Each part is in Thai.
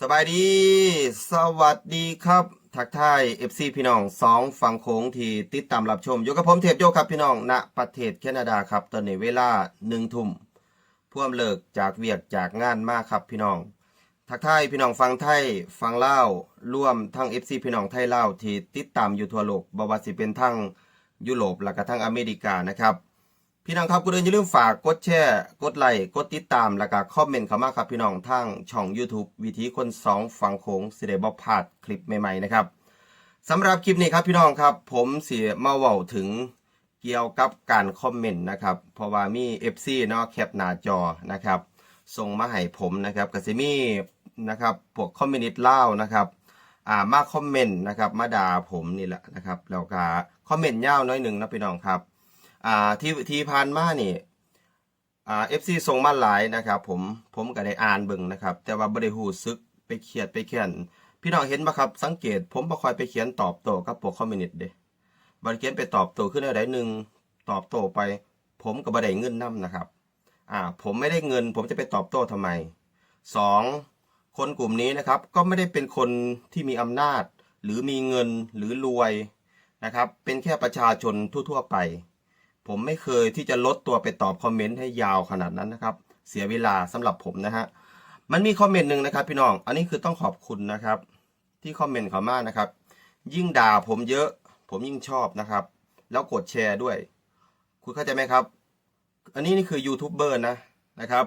สบายดี สวัสดีครับ ทักทาย FC พี่น้องสองฝั่งโค้งที่ติดตามรับชมอยู่กับผมเทพโยครับพี่น้องณประเทศแคนาดาครับ ตอนนี้เวลาหนึ่งทุ่มพ่วมเลิกจากเวียกจากงานมากครับพี่น้อง ทักทายพี่น้องฟังไทยฟังเล่าร่วมทั้ง FC พี่น้องไทยเล่าที่ติดตามอยู่ทั่วโลกบวาสิเป็นทั้งยุโรปและก็ทั้งอเมริกานะครับ พี่น้องครับก็เดินอย่าลืมฝากกดแชร์ กดไลค์ กดติดตาม แล้วก็คอมเมนต์เข้ามาครับพี่น้องทางช่อง YouTube วิธีคนสองฝั่งโค้งสิได้บ่พาดคลิปใหม่ๆนะครับสำหรับคลิปนี้ครับพี่น้องครับ ผมเสียมาเว้าถึงเกี่ยวกับการคอมเมนต์นะครับเพราะว่ามี FC เนาะแคปหน้าจอนะครับส่งมาให้ผมนะครับก็สิมีนะครับพวกคอมเมนิต์เล่านะครับอ่ามาคอมเมนต์นะครับมาด่าผมนี่แหละนะครับแล้วก็คอมเมนต์ยาวน้อยหนึ่งนะพี่น้องครับ อ่าที่ที่ผ่านมานี่อ่าเอฟซีส่งมาหลายนะครับ ผมผมก็ได้อ่านเบิ่งนะครับ แต่ว่าบ่ได้ฮู้ซึกไปเขียดไปเขียน พี่น้องเห็นบ่ครับ สังเกต ผมบ่คอยไปเขียนตอบโต้กับพวกคอมมิวนิสต์เด้บ่ได้เขียนไปตอบโต้ขึ้นอะไรหนึ่งตอบโต้ไป ผมก็บ่ได้เงินนํนะครับอ่าผมไม่ได้เงิน ผมจะไปตอบโต้ทำไมสองคนกลุ่มนี้นะครับ ก็ไม่ได้เป็นคนที่มีอำนาจ หรือมีเงินหรือรวยนะครับ เป็นแค่ประชาชนทั่ว ๆ ไป ผมไม่เคยที่จะลดตัวไปตอบคอมเมนต์ให้ยาวขนาดนั้นนะครับ เสียเวลาสำหรับผมนะฮะมันมีคอมเมนต์หนึ่งนะครับพี่น้อง อันนี้คือต้องขอบคุณนะครับ ที่คอมเมนต์เขามานะครับ ยิ่งด่าผมเยอะผมยิ่งชอบนะครับ แล้วกดแชร์ด้วย คุณเข้าใจไหมครับ อันนี้นี่คือยูทูบเบอร์นะนะครับ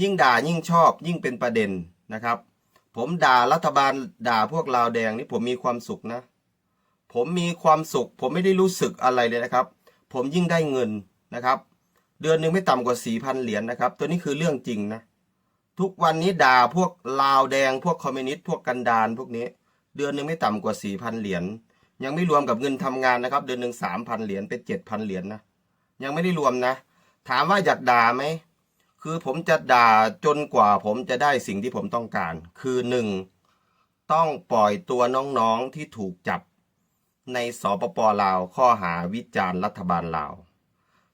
ยิ่งด่ายิ่งชอบ ยิ่งเป็นประเด็นนะครับ ผมด่ารัฐบาลด่าพวกลาวแดงนี่ผมมีความสุขนะ ผมมีความสุข ผมไม่ได้รู้สึกอะไรเลยนะครับ ผมยิ่งได้เงินนะครับ เดือนหนึ่งไม่ต่ำกว่าสี่พันเหรียญนะครับ ตัวนี้คือเรื่องจริงนะ ทุกวันนี้ด่าพวกลาวแดง พวกคอมมิวนิสต์พวกกันดานพวกนี้ เดือนหนึ่งไม่ต่ำกว่าสี่พันเหรียญยังไม่รวมกับเงินทำงานนะครับ เดือนหนึ่งสามพันเหรียญเป็นเจ็ดพันเหรียญนะยังไม่ได้รวมนะ ถามว่าอยากด่าไหมคือผมจะด่าจนกว่าผมจะได้สิ่งที่ผมต้องการ คือหนึ่งต้องปล่อยตัวน้องๆที่ถูกจับ ในสปปลาวข้อหาวิจารณ์รัฐบาลลาว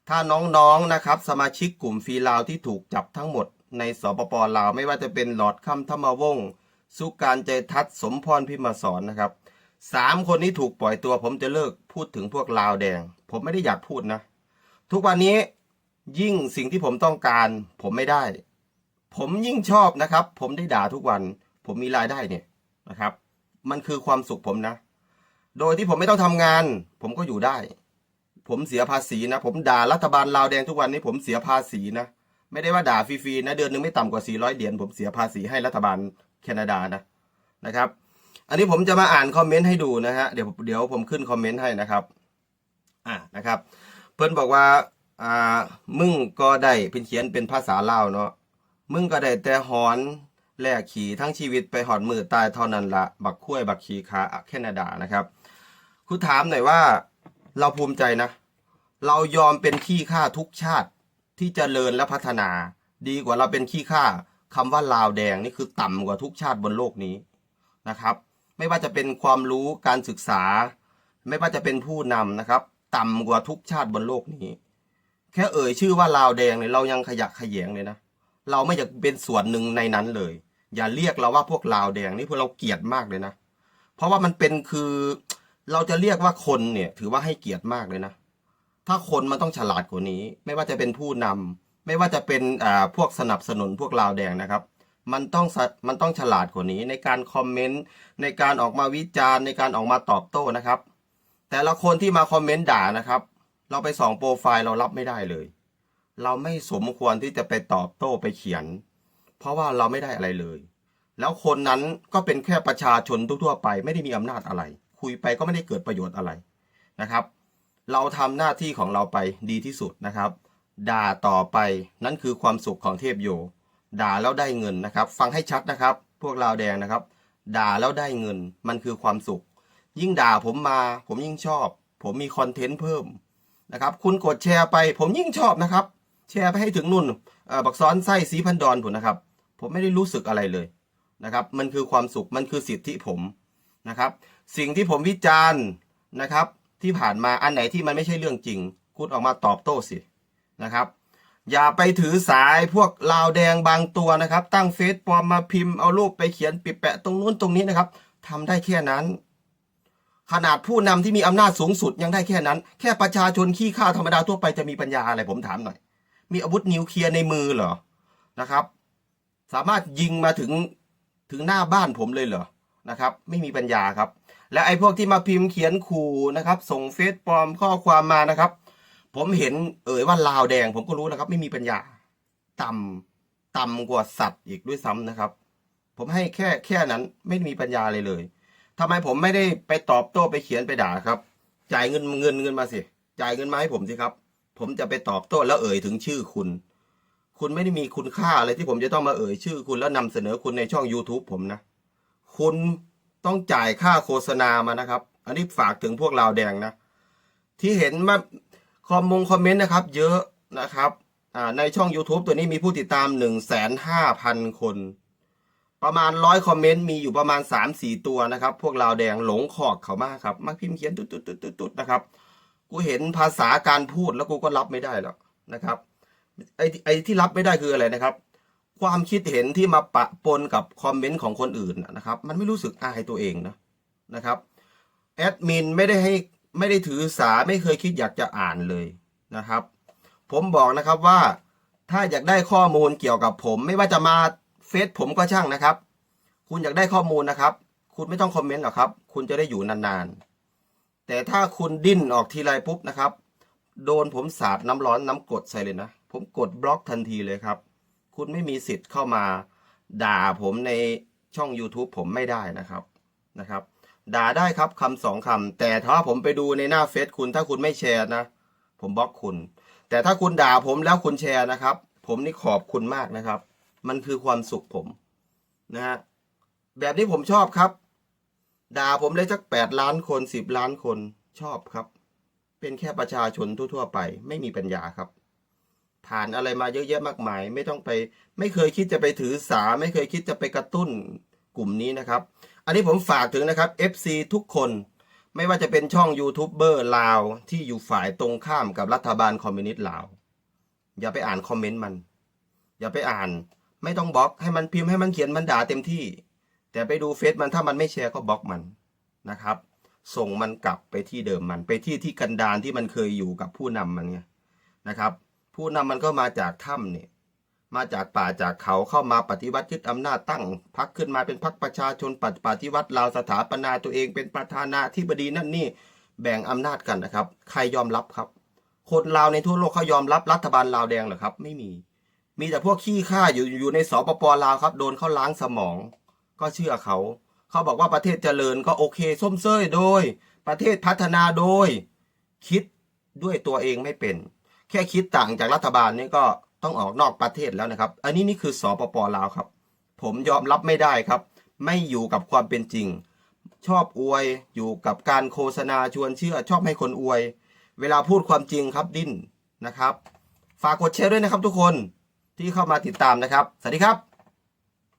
ถ้าน้องๆนะครับ สมาชิกกลุ่มฟรีลาวที่ถูกจับทั้งหมดในสปปลาวไม่ว่าจะเป็นหลอดคำธรรมวงศ์สุการใจทัศสมพรพิมพ์สอนนะครับสามคนนี้ถูกปล่อยตัว ผมจะเลิกพูดถึงพวกลาวแดง ผมไม่ได้อยากพูดนะ ทุกวันนี้ยิ่งสิ่งที่ผมต้องการ ผมไม่ได้ ผมยิ่งชอบนะครับ ผมได้ด่าทุกวัน ผมมีรายได้เนี่ยนะครับ มันคือความสุขผมนะ โดยที่ผมไม่ต้องทำงาน ผมก็อยู่ได้ ผมเสียภาษีนะ ผมด่ารัฐบาลลาวแดงทุกวันนี้ผมเสียภาษีนะไม่ได้ว่าด่าฟรีๆนะเดือนหนึงไม่ต่ำกว่า 400 เหรียญผมเสียภาษีให้รัฐบาลแคนาดานะนะครับ อันนี้ผมจะมาอ่านคอมเมนต์ให้ดูนะฮะเดี๋ยวเดี๋ยวผมขึ้นคอมเมนต์ให้นะครับอ่านะครับ เพิ่นบอกว่าอ่ามึงก็ได้เพิ่นเขียนเป็นภาษาลาวเนาะมึงก็ได้แต่หอนแลกขี่ทั้งชีวิตไปหอดมือตายเท่านั้นละบักคุ้ยบักขี่ขาแคนาดานะครับ คุณถามหน่อยว่า เราภูมิใจนะ เรายอมเป็นขี้ข้าทุกชาติที่จเจริญและพัฒนา ดีกว่าเราเป็นขี้ข้าคำว่าลาวแดงนี่คือต่ำกว่าทุกชาติบนโลกนี้นะครับ ไม่ว่าจะเป็นความรู้การศึกษา ไม่ว่าจะเป็นผู้นำนะครับ ต่ำกว่าทุกชาติบนโลกนี้ แค่เอ่ยชื่อว่าลาวแดงเนี่ยเรายังขยักขยแยงเลยนะเราไม่อยากเป็นส่วนหนึ่งในนั้นเลย อย่าเรียกเราว่าพวกลาวแดงนี่พวกเราเกลียดมากเลยนะ เพราะว่ามันเป็นคือ เราจะเรียกว่าคนเนี่ย ถือว่าให้เกียรติมากเลยนะ ถ้าคนมันต้องฉลาดกว่านี้ ไม่ว่าจะเป็นผู้นำไม่ว่าจะเป็นอ่าพวกสนับสนุนพวกลาวแดงนะครับ มันต้องมันต้องฉลาดกว่านี้ ในการคอมเมนต์ในการออกมาวิจารณ์ในการออกมาตอบโต้นะครับ แต่ละคนที่มาคอมเมนต์ด่านะครับ เราไปส่องโปรไฟล์เรารับไม่ได้เลย เราไม่สมควรที่จะไปตอบโต้ไปเขียน เพราะว่าเราไม่ได้อะไรเลย แล้วคนนั้นก็เป็นแค่ประชาชนทั่วๆไป ไม่ได้มีอำนาจอะไร คุยไปก็ไม่ได้เกิดประโยชน์อะไรนะครับ เราทำหน้าที่ของเราไปดีที่สุดนะครับ ด่าต่อไปนั่นคือความสุขของเทพโย ด่าแล้วได้เงินนะครับ ฟังให้ชัดนะครับ พวกลาวแดงนะครับ ด่าแล้วได้เงิน มันคือความสุข ยิ่งด่าผมมา ผมยิ่งชอบ ผมมีคอนเทนต์เพิ่มนะครับ คุณกดแชร์ไปผมยิ่งชอบนะครับ แชร์ไปให้ถึงนุ่นอ่อบักซ้อนไส้สีพันดอนผมนะครับ ผมไม่ได้รู้สึกอะไรเลยนะครับ มันคือความสุข มันคือสิทธิผมนะครับ สิ่งที่ผมวิจารณ์นะครับ ที่ผ่านมาอันไหนที่มันไม่ใช่เรื่องจริง คุณออกมาตอบโต้สินะครับ อย่าไปถือสายพวกลาวแดงบางตัวนะครับ ตั้งเฟซปลอมมาพิมพ์เอารูปไปเขียนปิดแปะตรงนู้นตรงนี้นะครับทำได้แค่นั้น ขนาดผู้นำที่มีอำนาจสูงสุดยังได้แค่นั้น แค่ประชาชนขี้ข้าธรรมดาทั่วไปจะมีปัญญาอะไรผมถามหน่อย มีอาวุธนิวเคลียร์ในมือเหรอนะครับ สามารถยิงมาถึงถึงหน้าบ้านผมเลยเหรอ นะครับ ไม่มีปัญญาครับ และไอ้พวกที่มาพิมพ์เขียนขู่นะครับ ส่งเฟซปลอมข้อความมานะครับ ผมเห็นเอ่ยว่าลาวแดงผมก็รู้แล้วครับ ไม่มีปัญญา ต่ำต่ำกว่าสัตว์อีกด้วยซ้ำนะครับ ผมให้แค่แค่นั้นไม่มีปัญญาเลยเลยทำไมผมไม่ได้ไปตอบโต้ไปเขียนไปด่าครับ จ่ายเงินเงินเงินมาสิจ่ายเงินมาให้ผมสิครับ ผมจะไปตอบโต้แล้วเอ่ยถึงชื่อคุณ คุณไม่ได้มีคุณค่าอะไรที่ผมจะต้องมาเอ่ยชื่อคุณแล้วนำเสนอคุณในช่อง YouTube ผมนะ คุณต้องจ่ายค่าโฆษณามานะครับ อันนี้ฝากถึงพวกลาแดงนะ ที่เห็นมาคอมมงคอมเมนต์นะครับ เยอะนะครับในช่อง YouTube ตัวนี้มีผู้ติดตาม1นึ่งแสนห้าพันคน ประมาณร้อยคอมเมนต์มีอยู่ประมาณ 3 4 ตัวนะครับ พวกลาแดงหลงขอกเขามากครับมาพิมพ์เขียนตุ๊ดตุ๊ดตุ๊ดตุ๊ดตุ๊ดนะครับ กูเห็นภาษาการพูดแล้วกูก็รับไม่ได้หรอกนะครับไอ้ไอ้ที่รับไม่ได้คืออะไรนะครับ ความคิดเห็นที่มาปะปนกับคอมเมนต์ของคนอื่นนะนะครับ มันไม่รู้สึกอายตัวเองนะนะครับแอดมินไม่ได้ให้ไม่ได้ถือสาไม่เคยคิดอยากจะอ่านเลยนะครับ ผมบอกนะครับว่าถ้าอยากได้ข้อมูลเกี่ยวกับผม ไม่ว่าจะมาเฟซผมก็ช่างนะครับ คุณอยากได้ข้อมูลนะครับ คุณไม่ต้องคอมเมนต์หรอกครับ คุณจะได้อยู่นานๆ แต่ถ้าคุณดิ้นออกทีไรปุ๊บนะครับ โดนผมสาดน้ำร้อนน้ำกรดใส่เลยนะ ผมกดบล็อกทันทีเลยครับ คุณไม่มีสิทธิ์เข้ามา ด่าผมในช่อง YouTube ผมไม่ได้นะครับนะครับ ด่าได้ครับคำสองคำแต่ถ้าผมไปดูในหน้าเฟซคุณถ้าคุณไม่แชร์นะ ผมบล็อกคุณ แต่ถ้าคุณด่าผมแล้วคุณแชร์นะครับ ผมนี่ขอบคุณมากนะครับ มันคือความสุขผมนะฮะแบบนี้ผมชอบครับ ด่าผมได้สักแปดล้านคนสิบล้านคนชอบครับ เป็นแค่ประชาชนทั่ว ๆ ไป ไม่มีปัญญาครับ ผ่านอะไรมาเยอะแยะมากมาย ไม่ต้องไป ไม่เคยคิดจะไปถือสา ไม่เคยคิดจะไปกระตุ้นกลุ่มนี้นะครับ อันนี้ผมฝากถึงนะครับ FC ทุกคนไม่ว่าจะเป็นช่องยูทูบเบอร์ลาวที่อยู่ฝ่ายตรงข้ามกับรัฐบาลคอมมิวนิสต์ลาว อย่าไปอ่านคอมเมนต์มัน อย่าไปอ่าน ไม่ต้องบล็อกให้มันพิมพ์ให้มันเขียนมันด่าเต็มที่ แต่ไปดูเฟซมันถ้ามันไม่แชร์ก็บล็อกมันนะครับ ส่งมันกลับไปที่เดิมมันไปที่ที่กันดารที่มันเคยอยู่กับผู้นำมันไงนะครับ ผู้นำมันก็มาจากถ้ำเนี่ยมาจากป่าจากเขาเข้ามาปฏิวัติยึดอำนาจตั้งพักขึ้นมาเป็นพักประชาชนปฏิปฏิวัติลาวสถาปนาตัวเองเป็นประธานาธิบดีนั่นนี่แบ่งอำนาจกันนะครับ ใครยอมรับครับ คนลาวในทั่วโลกเขายอมรับรัฐบาลลาวแดงเหรอครับ ไม่มี มีแต่พวกขี้ข้าอยู่อยู่ในสปปลาวครับ โดนเขาล้างสมอง ก็เชื่อเขา เขาบอกว่าประเทศเจริญก็โอเค ส้มเซ้ยโดย ประเทศพัฒนาโดย คิดด้วยตัวเองไม่เป็น แค่คิดต่างจากรัฐบาลนี่ก็ต้องออกนอกประเทศแล้วนะครับ อันนี้นี่คือสปปลาวครับ ผมยอมรับไม่ได้ครับ ไม่อยู่กับความเป็นจริง ชอบอวยอยู่กับการโฆษณาชวนเชื่อ ชอบให้คนอวย เวลาพูดความจริงครับดิ้นนะครับ ฝากกดแชร์ด้วยนะครับทุกคนที่เข้ามาติดตามนะครับ สวัสดีครับ